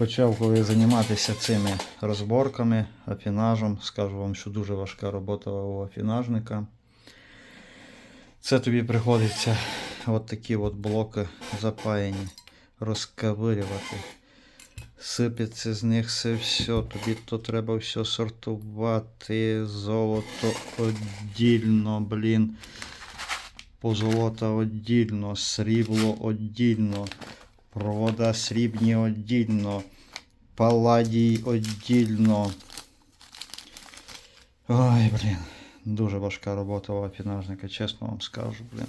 Почав коли займатися цими розборками, афінажем. Скажу вам, що дуже важка робота у афінажника. Це тобі приходиться от такі от блоки запаяні, розковирювати. Сипеться з них все, все. Тобі то треба все сортувати. Золото віддільно, блін. Позолота віддільно, срібло віддільно, провода срібні віддільно, паладій віддільно. Ой, блін. Дуже важка робота у афінажника, чесно вам скажу, блін.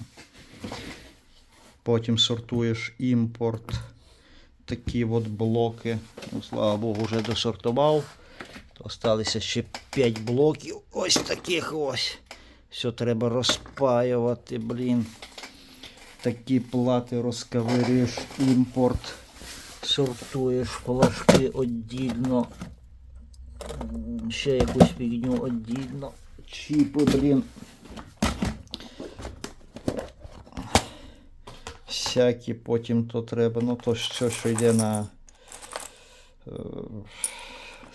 Потім сортуєш імпорт. Такі от блоки. Ну, слава Богу, вже досортував. Осталися ще 5 блоків. Ось таких ось. Все треба розпаювати, блін. Такі плати розковирюєш, імпорт. Сортуєш флажки віддільно. Ще якусь фігню віддільно. Чіпи, блін. Всякі потім то треба. Ну то що, що йде на. е,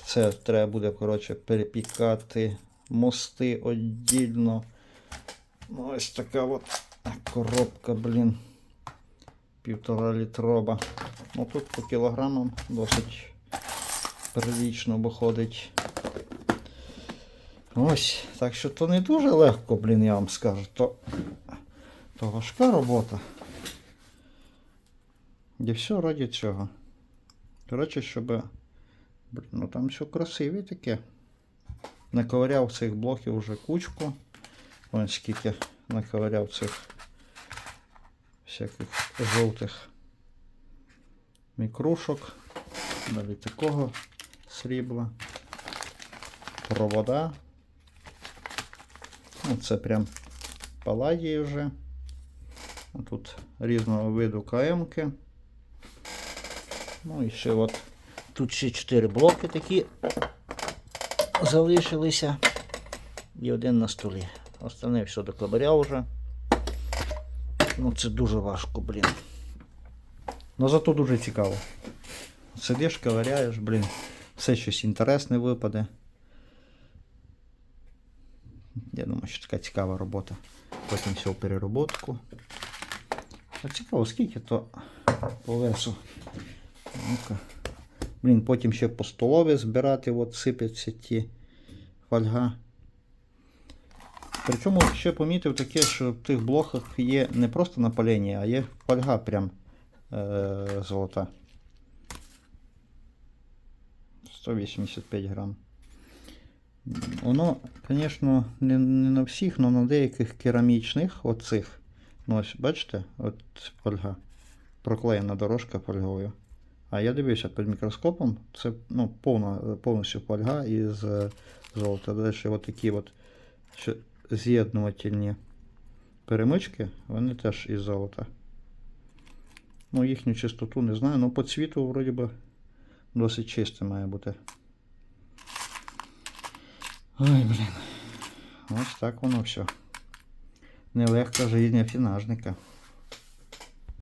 Це треба буде, коротше, перепікати мости віддільно. Ну, ось така от коробка, блін. Півтора літрова. Ну тут по кілограмам досить прилічно виходить. Ось, так що то не дуже легко, блін, я вам скажу. То, то важка робота. І все раді цього. Коротше, щоб. Блін, ну там все красиве таке. Наковиряв цих блоків вже кучку. Ось скільки наковиряв цих всяких жовтих мікрушок. Далі такого срібла. Провода. Ну, це прям паладії вже. Тут різного виду КМки. Ну і ще от тут ще 4 блоки такі залишилися. І один на столі. Остальне все доковиряв вже. Ну це дуже важко, блін. Ну зато дуже цікаво. Сидиш, ковиряєш, блін. Все щось інтересне випаде. Я думаю, що така цікава робота. Потім все в перероботку. А цікаво, скільки то по весу. Ну-ка. Блін, потім ще по столові збирати, от сипляться ті фольга. Причому ще помітив таке, що в тих блоках є не просто напалення, а є фольга прям е- золота. 185 грам. Воно, звісно, не, не на всіх, але на деяких керамічних оцих. Ну, ось, бачите, от фольга. Проклеєна дорожка фольгою. А я дивився під мікроскопом, це ну, повна, повністю фольга із е, золота. Далі от такі от з'єднувательні перемички, вони теж із золота. Ну, їхню чистоту не знаю, але по цвіту вроді би досить чисте має бути. Ой, блін. Ось так воно все. Нелегка життя афінажника.